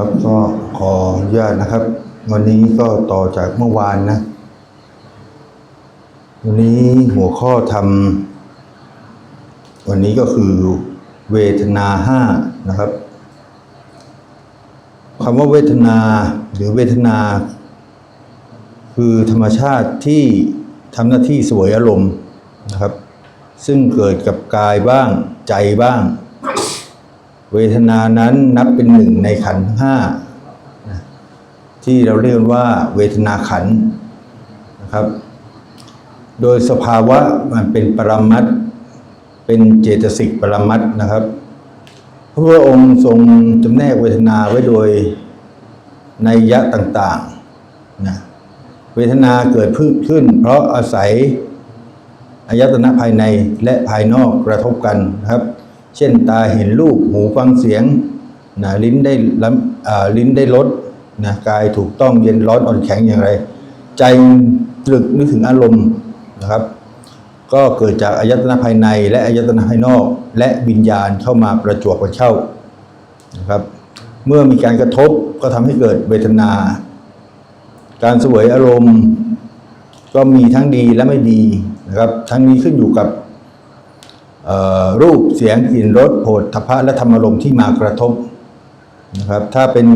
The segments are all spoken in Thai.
ครับก็ขออนุญาตนะครับ วันนี้ก็ต่อจากเมื่อวานนะวันนี้หัวข้อทำวันนี้ก็คือเวทนาห้านะครับคำว่าเวทนาหรือเวทนา คือธรรมชาติที่ทำหน้าที่สวยอารมณ์นะครับ ซึ่งเกิดกับกายบ้างใจบ้าง เวทนานั้นนับเป็นหนึ่งในขันห้าที่เราเรียกว่าเวทนาขันนะครับ โดยสภาวะมันเป็นปรมัตเป็นเจตสิกปรมัตนะครับ พระพุทธองค์ทรงจำแนกเวทนาไว้โดยในยะต่างๆนะเวทนาเกิดขึ้น เพราะอาศัยอายตนะภายในและภายนอกกระทบกันนะครับ เช่นตาเห็นรูปหูฟังเสียงนะลิ้นได้ล้ำอ่าลิ้นได้รสนะกายถูกต้องเย็นร้อนอ่อนแข็งอย่างไร ใจตรึกนึกถึงอารมณ์นะครับ ก็เกิดจากอายตนะภายใน และอายตนะภายนอก และวิญญาณเข้ามาประจวบกันเข้านะครับ เมื่อมีการกระทบก็ทำให้เกิดเวทนา การสวยอารมณ์ ก็มีทั้งดีและไม่ดีนะครับ ทั้งนี้ขึ้นอยู่กับ รูปเสียงกลิ่นรสโผฏฐพะและธรรมารมที่มากระทบนะครับ ถ้าเป็น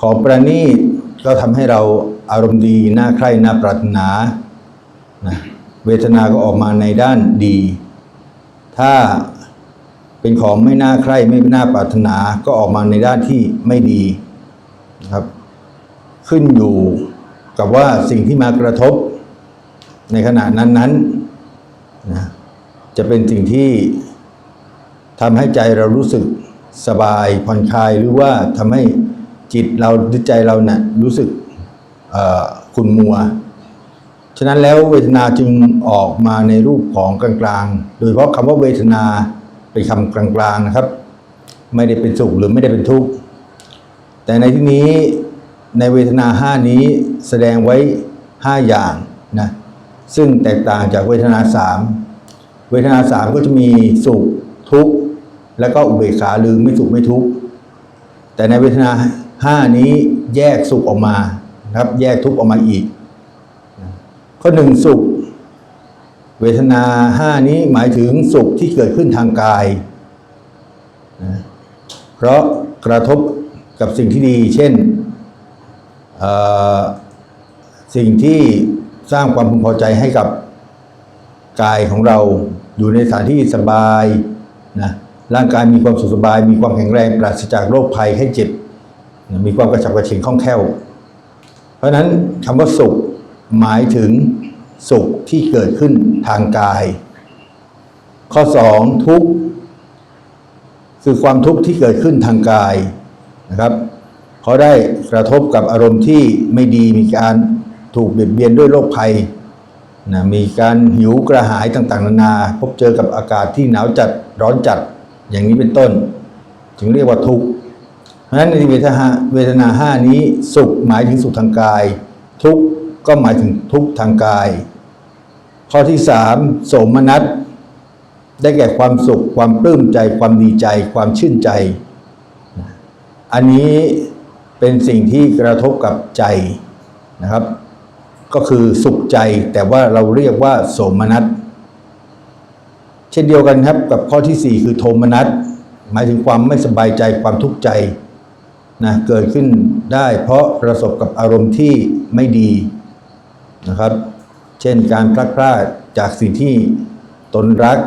ของประณีตก็ทำให้เราอารมณ์ดีน่าใคร่น่าปรารถนานะเวทนาก็ออกมาในด้านดี ถ้าเป็นของไม่น่าใคร่ไม่น่าปรารถนาก็ออกมาในด้านที่ไม่ดีนะครับ ขึ้นอยู่กับว่าสิ่งที่มากระทบในขณะนั้นๆนะ จะเป็นสิ่งที่ทำให้ใจเรารู้สึกสบายผ่อนคลายหรือว่าทำให้จิตเราหรือใจเราเนะ่ยรู้สึกขุ่นมัว ฉะนั้นแล้วเวทนาจึงออกมาในรูปของกลางๆ โดยเฉพาะคำว่าเวทนาเป็นคำกลางๆนะครับ ไม่ได้เป็นสุขหรือไม่ได้เป็นทุกข์ แต่ในที่นี้ในเวทนาห้านี้แสดงไว้ห้าอย่างนะ ซึ่งแตกต่างจากเวทนาสาม เวทนาสามก็จะมีสุขทุกข์แล้วก็อุเบกขาหรือไม่สุขไม่ทุกข์แต่ในเวทนาห้านี้แยกสุขออกมานะครับ แยกทุกข์ออกมาอีก ข้อหนึ่งสุข เวทนาห้านี้หมายถึงสุขที่เกิดขึ้นทางกายนะเพราะกระทบกับสิ่งที่ดี เช่นสิ่งที่สร้างความพึงพอใจให้กับกายของเรา อยู่ในสถานที่สบายนะร่างกายมีความสุขสบาย มีความแข็งแรงปราศจากโรคภัยไข้เจ็บนะมีความกระฉับกระเฉงคล่องแคล่ว เพราะฉะนั้นคำว่าสุขหมายถึงสุขที่เกิดขึ้นทางกาย ข้อสองทุกข์คือความทุกข์ที่เกิดขึ้นทางกายนะครับเขาได้กระทบกับอารมณ์ที่ไม่ดีมีการถูกเบียดเบียนด้วยโรคภัย นะมีการหิวกระหายต่างๆ นานา พบเจอกับอากาศที่หนาวจัดร้อนจัดอย่างนี้เป็นต้นถึงเรียกว่าทุกข์เพราะฉะนั้นในเวทนาเวทนาห้านี้สุขหมายถึงสุขทางกาย ทุกข์ก็หมายถึงทุกข์ทางกาย ข้อที่สามโสมนัสได้แก่ความสุข ความปลื้มใจ ความดีใจ ความชื่นใจ อันนี้เป็นสิ่งที่กระทบกับใจนะครับ ก็คือสุขใจแต่ว่าเราเรียกว่าโสมนัสเช่นเดียวกันครับกับข้อที่ 4 คือโทมนัสหมายถึงความไม่สบายใจความทุกข์ใจนะเกิดขึ้นได้เพราะประสบกับอารมณ์ที่ไม่ดีนะครับ เช่นการพลัดพรากจากสิ่งที่ตนรัก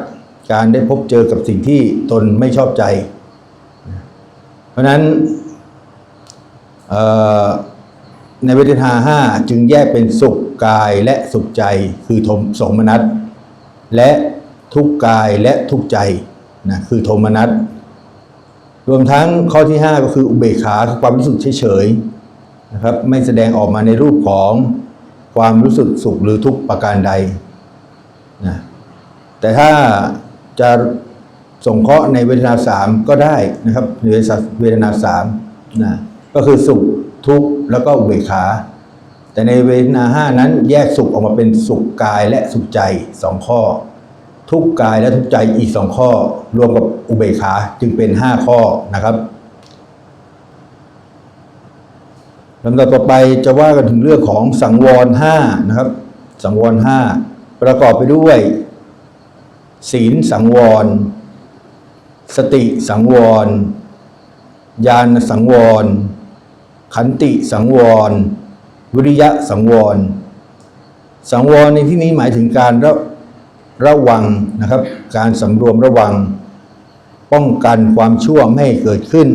การได้พบเจอกับสิ่งที่ตนไม่ชอบใจ เพราะฉะนั้นเอ่อ ในเวทนาห้าจึงแยกเป็นสุขกายและสุขใจคือโทมสมนัสและทุกกายและทุกใจนะคือโทมนัสรวมทั้งข้อที่ 5 ก็คืออุเบกขาคือความรู้สึกเฉยๆนะครับไม่แสดงออกมาในรูปของความรู้สึกสุขหรือทุกข์ประการใดนะแต่ถ้าจะส่งเคราะห์ในเวทนาสามก็ได้นะครับในเวทนาสามนะก็คือสุข ทุกข์แล้วก็อุเบกขา แต่ในเวทนาห้านั้นแยกสุขออกมาเป็นสุขกายและสุขใจสองข้อ ทุกกายและทุกใจอีกสองข้อ รวมกับอุเบกขาจึงเป็นห้าข้อนะครับลำดับต่อไปจะว่ากันถึงเรื่องของสังวรห้านะครับ สังวรห้าประกอบไปด้วย ศีลสังวร สติสังวร ญาณสังวร ขันติสังวร วิริยะสังวร สังวรในที่นี้หมายถึงการระระวังนะครับ การสำรวมระวัง ป้องกันความชั่วไม่ให้เกิดขึ้น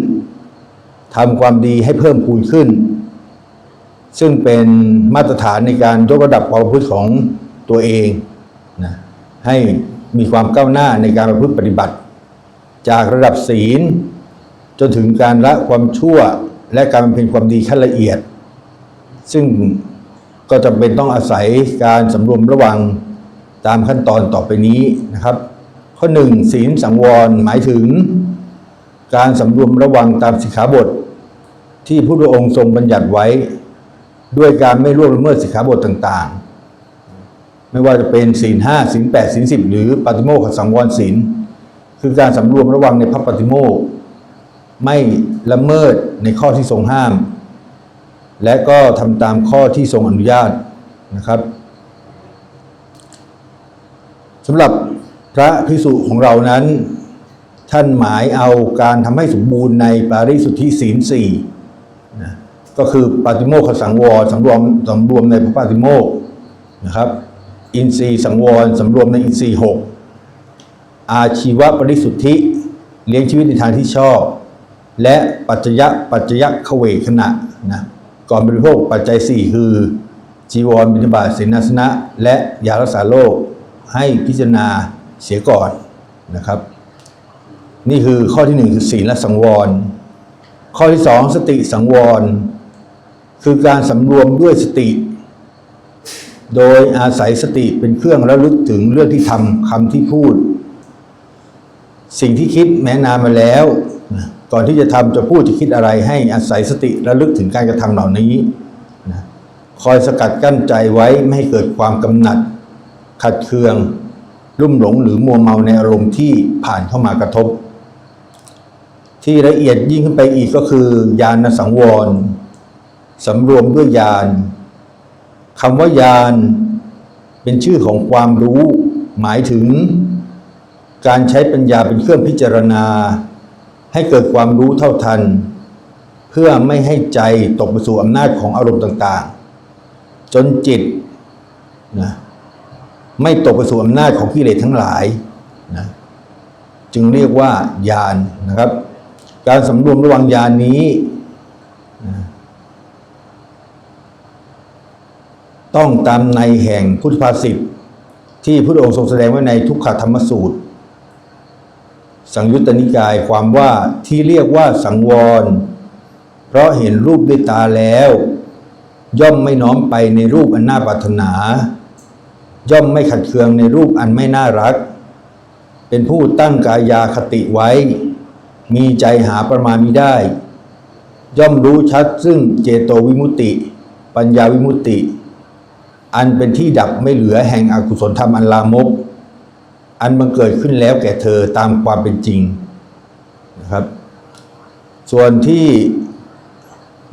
ทำความดีให้เพิ่มพูนขึ้น ซึ่งเป็นมาตรฐานในการยกระดับความพฤติของตัวเองนะให้มีความก้าวหน้าในการประพฤติปฏิบัติ จากระดับศีล จนถึงการละความชั่ว และการเพ็ญความดีขั้นละเอียด ซึ่งก็จำเป็นต้องอาศัยการสำรวมระวังตามขั้นตอนต่อไปนี้นะครับ ข้อหนึ่งศีลสังวรหมายถึง การสำรวมระวังตามสิกขาบท ที่พระพุทธองค์ทรงบัญญัติไว้ ด้วยการไม่ล่วงละเมิดสิกขาบทต่างๆ ไม่ว่าจะเป็นศีลห้าศีลแปดศีลสิบหรือปาติโมกขสังวรศีลคือการสำรวมระวังในพระปฏิโมกข์ ไม่ละเมิดในข้อที่ทรงห้าม และก็ทำตามข้อที่ทรงอนุญาตนะครับสำหรับพระภิกษุของเรานั้น ท่านหมายเอาการทำให้สมบูรณ์ในปาริสุทธิศีลสี่นะก็คือปาติโมกขสังวรสำรวมสำรวมในพระปาติโมกนะครับ อินทรีย์สังวรสำรวมในอินทรีย์หกอาชีวปริสุทธิเลี้ยงชีวิตในทางที่ชอบ และปัจจยะปัจจยะเขเวขณะนะก่อนบริโภคปัจจัยสี่คือ จีวรบิณฑบาตเสนาสนะ และยารักษาโรคให้พิจารณาเสียก่อนนะครับ นี่คือข้อที่หนึ่งคือศีลและสังวร ข้อที่สองสติสังวร คือการสำรวมด้วยสติ โดยอาศัยสติเป็นเครื่องระลึกถึงเรื่องที่ทำคำที่พูด สิ่งที่คิดแม้นานมาแล้ว ก่อนที่จะทำจะพูดจะคิดอะไรให้อาศัยสติระลึกถึงการกระทำเหล่านี้นะคอยสกัดกั้นใจไว้ไม่ให้เกิดความกำหนัด ขัดเคือง รุ่มหลงหรือมัวเมาในอารมณ์ที่ผ่านเข้ามากระทบ ที่ละเอียดยิ่งขึ้นไปอีกก็คือ ญาณสังวรสำรวมด้วยญาณคำว่าญาณเป็นชื่อของความรู้ หมายถึง การใช้ปัญญาเป็นเครื่องพิจารณา ให้เกิดความรู้เท่าทัน เพื่อไม่ให้ใจตกไปสู่อำนาจของอารมณ์ต่างๆ จนจิตนะไม่ตกไปสู่อำนาจของกิเลสทั้งหลายนะจึงเรียกว่าญาณนะครับ การสำรวมระวังญาณนี้นะต้องตามในแห่งพุทธภาษิตที่พระองค์ทรงแสดงไว้ในทุกขธรรมสูตร สังยุตตนิกายความว่าที่เรียกว่าสังวร เพราะเห็นรูปด้วยตาแล้ว ย่อมไม่น้อมไปในรูปอันน่าปรารถนา ย่อมไม่ขัดเคืองในรูปอันไม่น่ารัก เป็นผู้ตั้งกายาคติไว้ มีใจหาประมาณมิได้ ย่อมรู้ชัดซึ่งเจโตวิมุตติ ปัญญาวิมุตติ อันเป็นที่ดับไม่เหลือแห่งอกุศลธรรมอันลามก อันบังเกิดขึ้นแล้วแก่เธอตามความเป็นจริงนะครับ ส่วนที่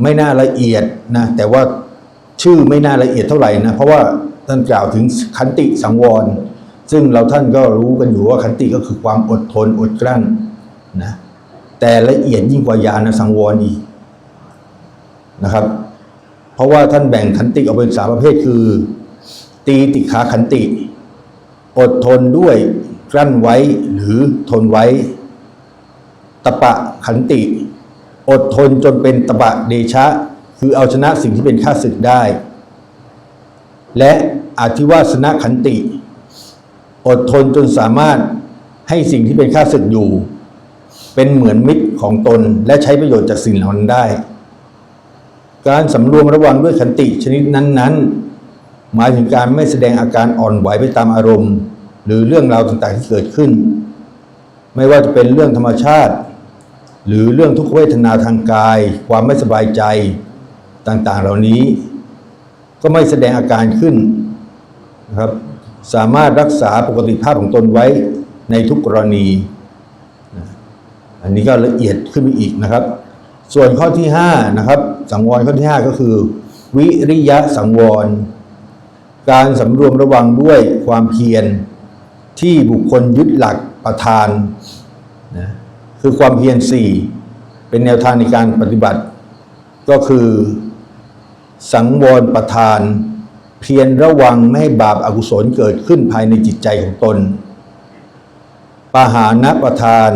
ไม่น่าละเอียดนะแต่ว่าชื่อไม่น่าละเอียดเท่าไหร่นะเพราะว่าท่านกล่าวถึงขันติสังวร ซึ่งเราท่านก็รู้กันอยู่ว่าขันติก็คือความอดทนอดกลั้นนะแต่ละเอียดยิ่งกว่าญาณสังวรอีกนะครับ เพราะว่าท่านแบ่งขันติออกเป็นสามประเภทคือ ตีติขาขันติ อดทนด้วยกลั้นไว้หรือทนไว้ ตปะขันติ อดทนจนเป็นตปะเดชะ คือเอาชนะสิ่งที่เป็นข้าศึกได้ และอธิวาสนะขันติ อดทนจนสามารถให้สิ่งที่เป็นข้าศึกอยู่ เป็นเหมือนมิตรของตนและใช้ประโยชน์จากสิ่งเหล่านั้นได้ การสำรวมระวังด้วยขันติชนิดนั้น ๆ หมายถึงการไม่แสดงอาการอ่อนไหวไปตามอารมณ์ หรือเรื่องราวต่างๆที่เกิดขึ้น ไม่ว่าจะเป็นเรื่องธรรมชาติ หรือเรื่องทุกขเวทนาทางกาย ความไม่สบายใจต่างๆ เหล่านี้ ก็ไม่แสดงอาการขึ้นนะครับสามารถรักษาปกติภาพของตนไว้ในทุกกรณี อันนี้ก็ละเอียดขึ้นไปอีกนะครับ ส่วนข้อที่ห้านะครับสังวรข้อที่ห้าก็คือ วิริยะสังวร การสำรวมระวังด้วยความเพียรที่บุคคลยึดหลักประธานนะคือความเพียรสี่เป็นแนวทางในการปฏิบัติ ก็คือ สังวรประธาน เพียรระวังไม่ให้บาปอากุศลเกิดขึ้นภายในจิตใจของตนปหานะประธาน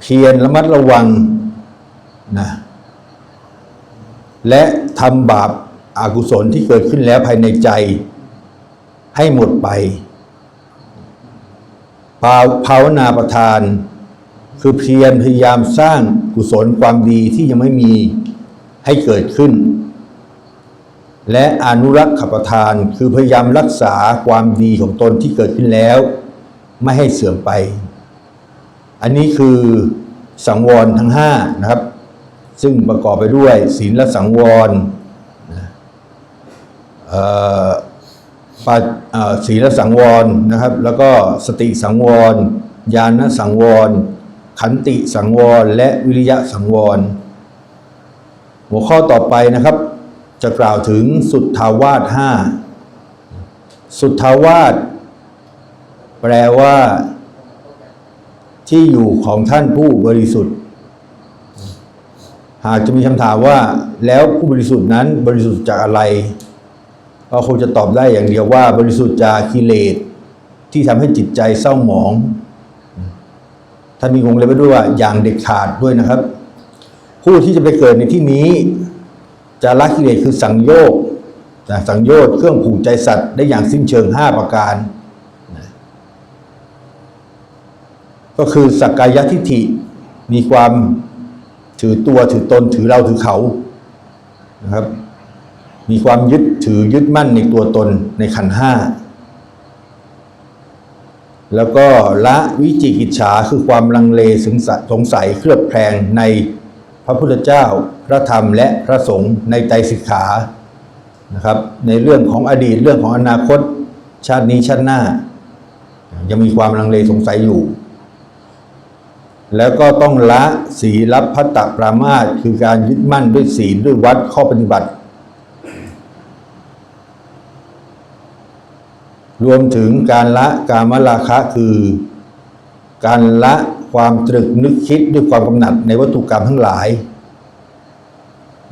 เพียรระมัดระวังนะและทำบาป อากุศลที่เกิดขึ้นแล้วภายในใจ ให้หมดไปภาภาวนาประทาน คือเพียรพยายามสร้างกุศลความดีที่ยังไม่มีให้เกิดขึ้น และอนุรักษ์ขประทานคือพยายามรักษาความดีของตนที่เกิดขึ้นแล้ว ไม่ให้เสื่อมไป อันนี้คือสังวรทั้งห้านะครับ ซึ่งประกอบไปด้วยศีลและสังวร ปาเอ่อศีลสังวรนะครับ แล้วก็สติสังวร ญาณสังวร ขันติสังวร และวิริยะสังวร หัวข้อต่อไปนะครับ จะกล่าวถึงสุทธาวาสห้าสุทธาวาสแปลว่า ที่อยู่ของท่านผู้บริสุทธิ์ หากจะมีคำถามว่าแล้วผู้บริสุทธิ์นั้นบริสุทธิ์จากอะไร ก็คงจะตอบได้อย่างเดียวว่าบริสุทธิ์จากกิเลสที่ทำให้จิตใจเศร้าหมองท่านมีวงเล็บไว้ด้วยว่าอย่างเด็ดขาดด้วยนะครับ ผู้ที่จะไปเกิดในที่นี้ จะละกิเลสคือสังโยชน์สังโยชน์เครื่องผูกใจสัตว์ได้อย่างสิ้นเชิงห้าประการ ก็คือสักกายทิฏฐิมีความถือตัวถือตนถือเราถือเขานะครับ มีความยึดถือยึดมั่นในตัวตนในขันห้าแล้วก็ละวิจิกิจฉาคือความลังเลสงสัยสงสัยเคลือบแคลงในพระพุทธเจ้า พระธรรมและพระสงฆ์ในไตรสิกขานะครับ ในเรื่องของอดีตเรื่องของอนาคต ชาตินี้ชาติหน้า ยังมีความลังเลสงสัยอยู่ แล้วก็ต้องละศีลพัตตปรามาสคือการยึดมั่นด้วยศีลด้วยวัดข้อปฏิบัติ รวมถึงการละกามราคะคือ การละความตรึกนึกคิดด้วยความกำหนัดในวัตถุกรรมทั้งหลาย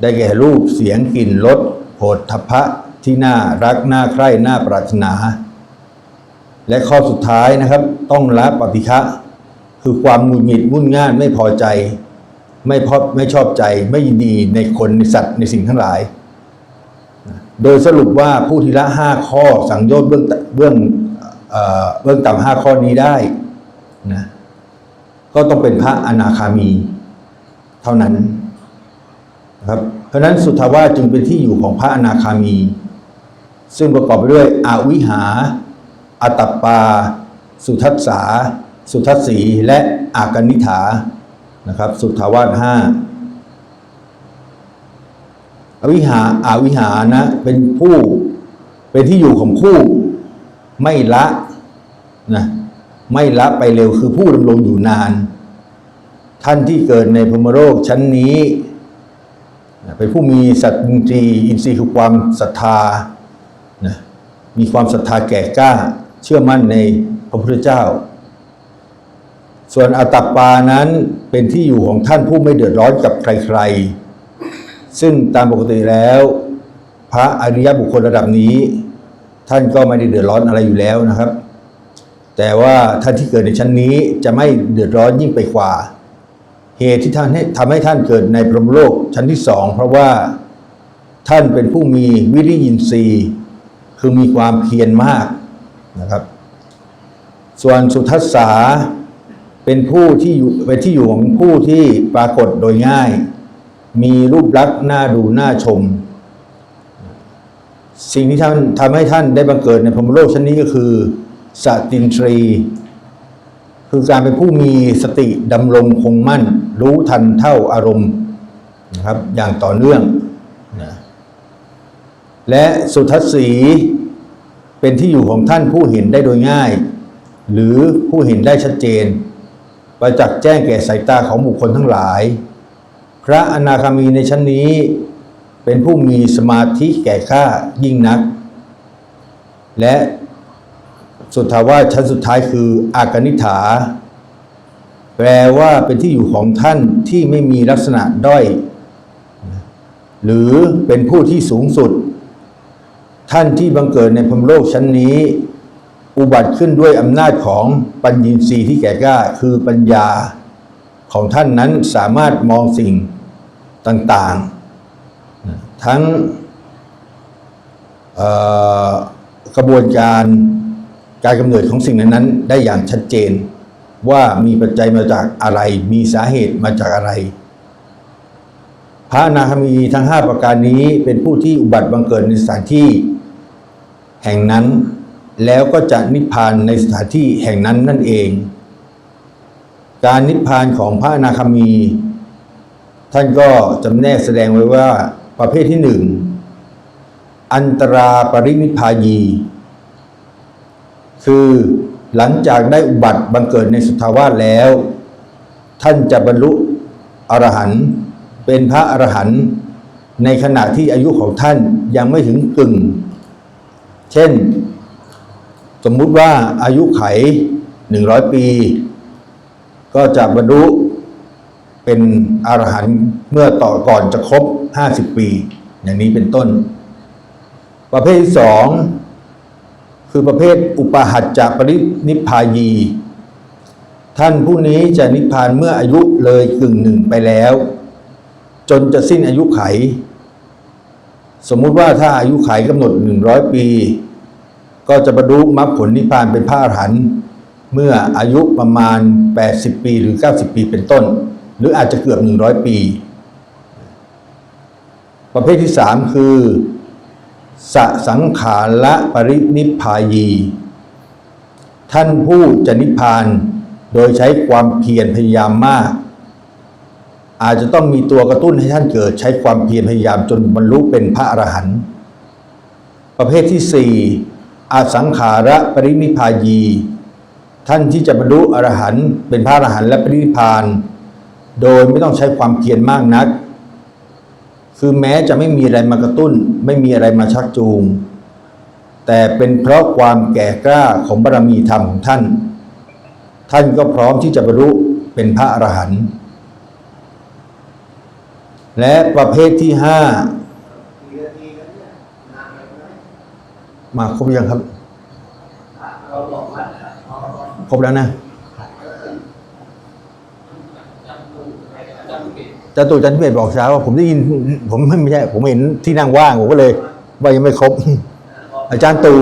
ได้แก่รูปเสียงกลิ่นรสโผฏฐพพะที่น่ารักน่าใคร่น่าปรารถนา และข้อสุดท้ายนะครับต้องละปฏิฆะคือความหงุดหงิดวุ่นง่านไม่พอใจ ไม่พอไม่ชอบใจไม่ยินดีในคนในสัตว์ในสิ่งทั้งหลาย โดยสรุปว่าผู้ที่ละห้าข้อสังโยชน์เบื้องเบื้องเบื้องต่ำห้าข้อนี้ได้นะก็ต้องเป็นพระอนาคามีเท่านั้นนะครับเพราะนั้นสุทธาวาสจึงเป็นที่อยู่ของพระอนาคามี ซึ่งประกอบไปด้วยอาวิหาอัตปา สุทัสสา สุทัสสีและอากนิฐานะครับ สุทธาวาสห้า อวิหาอาวิหานะเป็นผู้เป็นที่อยู่ของผู้ไม่ละนะไม่ละไปเร็วคือผู้ดำรงอยู่นาน ท่านที่เกิดในพมโลกชั้นนี้นะเป็นผู้มีสัตตินทรีย์อินทรีย์คือความศรัทธานะมีความศรัทธาแก่กล้า เชื่อมั่นในพระพุทธเจ้า ส่วนอัตตปปานั้นเป็นที่อยู่ของท่านผู้ไม่เดือดร้อนกับใครๆ ซึ่งตามปกติแล้ว พระอริยบุคคลระดับนี้ ท่านก็ไม่ได้เดือดร้อนอะไรอยู่แล้วนะครับ แต่ว่าท่านที่เกิดในชั้นนี้จะไม่เดือดร้อนยิ่งไปกว่า เหตุที่ท่านให้ทำให้ท่านเกิดในพรหมโลกชั้นที่สองเพราะว่าท่านเป็นผู้มีวิริยินทรีย์ คือมีความเพียรมากนะครับ ส่วนสุทัสสาเป็นผู้ที่อยู่เป็นที่อยู่ของผู้ที่ปรากฏโดยง่าย มีรูปลักษณ์น่าดูน่าชม สิ่งที่ท่านทำให้ท่านได้บังเกิดในพรหมโลกชั้นนี้ก็คือสตินทรี คือการเป็นผู้มีสติดำรงคงมั่น รู้ทันเท่าอารมณ์นะครับอย่างต่อเนื่องนะและสุทัศสีเป็นที่อยู่ของท่านผู้เห็นได้โดยง่าย หรือผู้เห็นได้ชัดเจนประจักษ์แจ้งแก่สายตาของบุคคลทั้งหลาย พระอนาคามีในชั้นนี้ เป็นผู้มีสมาธิแก่ข้ายิ่งนัก และสุทธาวาสชั้นสุดท้ายคืออากนิฐา แปลว่าเป็นที่อยู่ของท่านที่ไม่มีลักษณะด้อย หรือเป็นผู้ที่สูงสุด ท่านที่บังเกิดในพรมโลกชั้นนี้ อุบัติขึ้นด้วยอำนาจของปัญญีสีที่แก่กล้าคือปัญญา ของท่านนั้นสามารถมองสิ่งต่างๆ ทั้งกระบวนการการกำเนิดของสิ่งนั้นๆ ได้อย่างชัดเจน ว่ามีปัจจัยมาจากอะไร มีสาเหตุมาจากอะไร พระอนาคามีทั้ง 5 ประการนี้เป็นผู้ที่อุบัติบังเกิดในสถานที่แห่งนั้น แล้วก็จะนิพพานในสถานที่แห่งนั้นนั่นเอง การนิพพานของพระอนาคามี ท่านก็จำแนกแสดงไว้ว่าประเภทที่หนึ่งอันตราปรินิพพายี คือหลังจากได้อุบัติบังเกิดในสุทาวาสแล้ว ท่านจะบรรลุอรหันต์เป็นพระอรหันต์ในขณะที่อายุของท่านยังไม่ถึงกึ่ง เช่น สมมุติว่าอายุไขหนึ่งร้อยปี ก็จะบรรลุเป็นอรหันต์เมื่อต่อก่อนจะครบห้าสิบปี อย่างนี้เป็นต้น ประเภทที่สองคือประเภทอุปหัจจะปรินิพพายี ท่านผู้นี้จะนิพพานเมื่ออายุเลยกึ่งหนึ่งไปแล้ว จนจะสิ้นอายุไข สมมุติว่าถ้าอายุไขกำหนด 100 ปี ก็จะบรรลุมรรคผลนิพพานเป็นพระอรหันต์ เมื่ออายุประมาณ 80 ปีหรือ 90 ปีเป็นต้น หรืออาจจะเกือบ 100 ปี ประเภทที่สามคือสสังขารละปรินิพพายี ท่านผู้จะนิพพานโดยใช้ความเพียรพยายามมาก อาจจะต้องมีตัวกระตุ้นให้ท่านเกิดใช้ความเพียรพยายามจนบรรลุเป็นพระอรหันต์ประเภทที่สี่อสังขาระปรินิพพายี ท่านที่จะบรรลุอรหันต์เป็นพระอรหันต์และปรินิพาน โดยไม่ต้องใช้ความเพียรมากนัก คือแม้จะไม่มีอะไรมากระตุ้น ไม่มีอะไรมาชักจูง แต่เป็นเพราะความแก่กล้าของบารมีธรรมของท่าน ท่านก็พร้อมที่จะบรรลุเป็นพระอรหันต์และประเภทที่ห้ามาครบยังครับ ครบแล้วนะจตุจันทร์เบศบอกเช้าว่าผมได้ยิน ผมไม่ใช่ผมเห็นที่นั่งว่างผมก็เลย ว่ายังไม่ครบ อาจารย์ตู่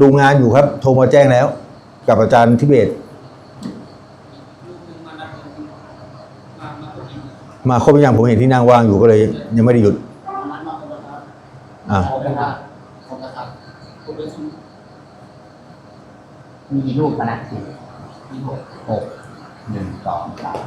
ดูงานอยู่ครับ โทรมาแจ้งแล้ว กับอาจารย์ทิเบศมาครบหรือยังผมเห็นที่นั่งว่างอยู่ก็เลย ยังไม่ได้หยุดอ่า ครบแล้วครับครบแล้วครับมีกี่รูปมานะสี่หกหกหนึ่งสองสาม